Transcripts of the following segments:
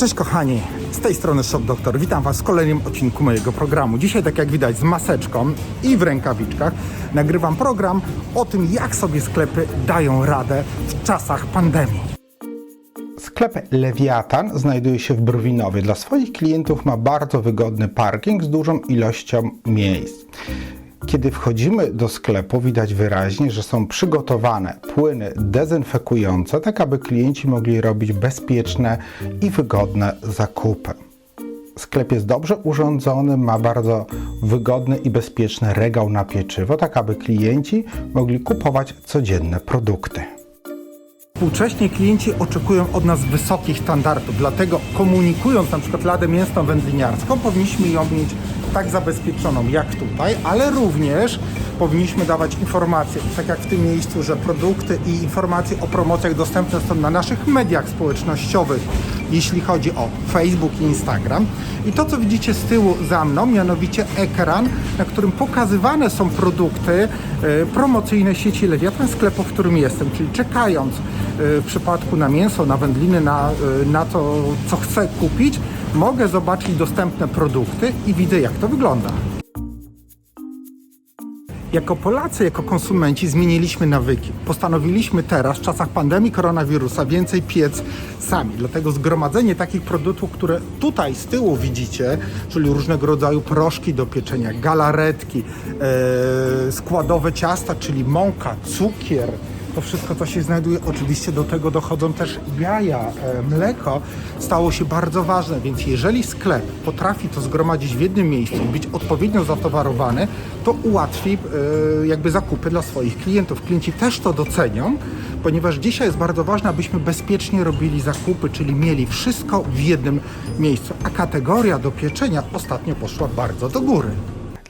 Cześć kochani, z tej strony Shop Doktor. Witam Was w kolejnym odcinku mojego programu. Dzisiaj, tak jak widać, z maseczką i w rękawiczkach nagrywam program o tym, jak sobie sklepy dają radę w czasach pandemii. Sklep Lewiatan znajduje się w Brwinowie. Dla swoich klientów ma bardzo wygodny parking z dużą ilością miejsc. Kiedy wchodzimy do sklepu, widać wyraźnie, że są przygotowane płyny dezynfekujące, tak aby klienci mogli robić bezpieczne i wygodne zakupy. Sklep jest dobrze urządzony, ma bardzo wygodny i bezpieczny regał na pieczywo, tak aby klienci mogli kupować codzienne produkty. Współcześnie klienci oczekują od nas wysokich standardów, dlatego komunikując na przykład ladę mięsną wędliniarską, powinniśmy ją mieć tak zabezpieczoną jak tutaj, ale również powinniśmy dawać informacje, tak jak w tym miejscu, że produkty i informacje o promocjach dostępne są na naszych mediach społecznościowych, jeśli chodzi o Facebook i Instagram. I to, co widzicie z tyłu za mną, mianowicie ekran, na którym pokazywane są produkty e, promocyjne sieci Lewiatan, sklepu, w którym jestem, czyli czekając e, w przypadku na mięso, na wędliny, na, e, na to, co chcę kupić, mogę zobaczyć dostępne produkty i widzę, jak to wygląda. Jako Polacy, jako konsumenci zmieniliśmy nawyki. Postanowiliśmy teraz, w czasach pandemii koronawirusa, więcej piec sami. Dlatego zgromadzenie takich produktów, które tutaj z tyłu widzicie, czyli różnego rodzaju proszki do pieczenia, galaretki, e, składowe ciasta, czyli mąka, cukier, to wszystko, co się znajduje, oczywiście do tego dochodzą też jaja, e, mleko, stało się bardzo ważne, więc jeżeli sklep potrafi to zgromadzić w jednym miejscu być odpowiednio zatowarowany, to ułatwi e, jakby zakupy dla swoich klientów. Klienci też to docenią, ponieważ dzisiaj jest bardzo ważne, abyśmy bezpiecznie robili zakupy, czyli mieli wszystko w jednym miejscu, a kategoria do pieczenia ostatnio poszła bardzo do góry.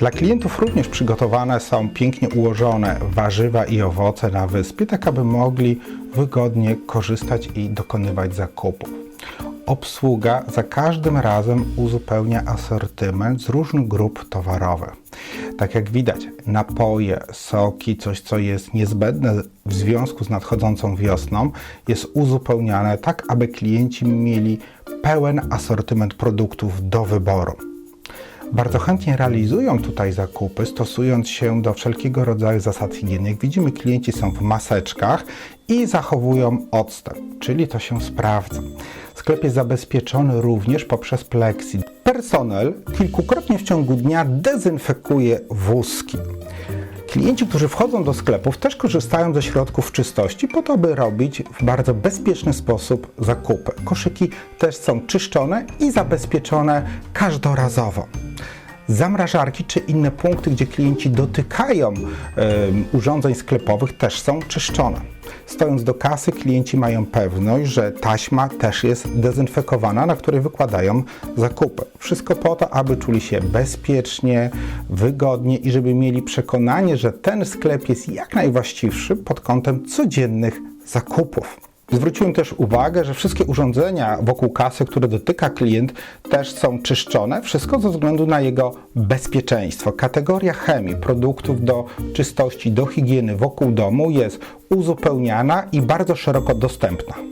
Dla klientów również przygotowane są pięknie ułożone warzywa i owoce na wyspie, tak aby mogli wygodnie korzystać i dokonywać zakupów. Obsługa za każdym razem uzupełnia asortyment z różnych grup towarowych. Tak jak widać, napoje, soki, coś co jest niezbędne w związku z nadchodzącą wiosną, jest uzupełniane tak, aby klienci mieli pełen asortyment produktów do wyboru bardzo chętnie realizują tutaj zakupy, stosując się do wszelkiego rodzaju zasad higieny. Widzimy, klienci są w maseczkach i zachowują odstęp, czyli to się sprawdza. Sklep jest zabezpieczony również poprzez plexi. Personel kilkukrotnie w ciągu dnia dezynfekuje wózki. Klienci, którzy wchodzą do sklepów, też korzystają ze środków czystości po to, by robić w bardzo bezpieczny sposób zakupy. Koszyki też są czyszczone i zabezpieczone każdorazowo. Zamrażarki czy inne punkty, gdzie klienci dotykają urządzeń sklepowych, też są czyszczone. Stojąc do kasy, klienci mają pewność, że taśma też jest dezynfekowana, na której wykładają zakupy. Wszystko po to, aby czuli się bezpiecznie, wygodnie i żeby mieli przekonanie, że ten sklep jest jak najwłaściwszy pod kątem codziennych zakupów. Zwróciłem też uwagę, że wszystkie urządzenia wokół kasy, które dotyka klient, też są czyszczone. Wszystko ze względu na jego bezpieczeństwo. Kategoria chemii, produktów do czystości, do higieny wokół domu jest uzupełniana i bardzo szeroko dostępna.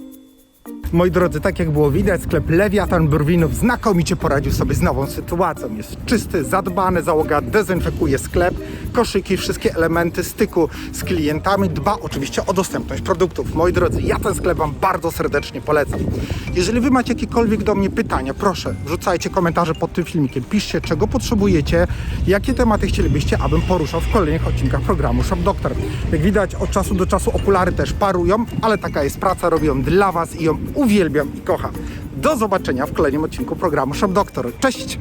Moi drodzy, tak jak było widać, sklep Lewiatan Brwinów znakomicie poradził sobie z nową sytuacją. Jest czysty, zadbany, załoga dezynfekuje sklep, koszyki, wszystkie elementy styku z klientami, dba oczywiście o dostępność produktów. Moi drodzy, ja ten sklep Wam bardzo serdecznie polecam. Jeżeli Wy macie jakiekolwiek do mnie pytania, proszę, wrzucajcie komentarze pod tym filmikiem, piszcie czego potrzebujecie, jakie tematy chcielibyście, abym poruszał w kolejnych odcinkach programu Shop Doctor. Jak widać, od czasu do czasu okulary też parują, ale taka jest praca, robię ją dla Was i ją uwielbiam i kocham. Do zobaczenia w kolejnym odcinku programu Shop Doctor. Cześć!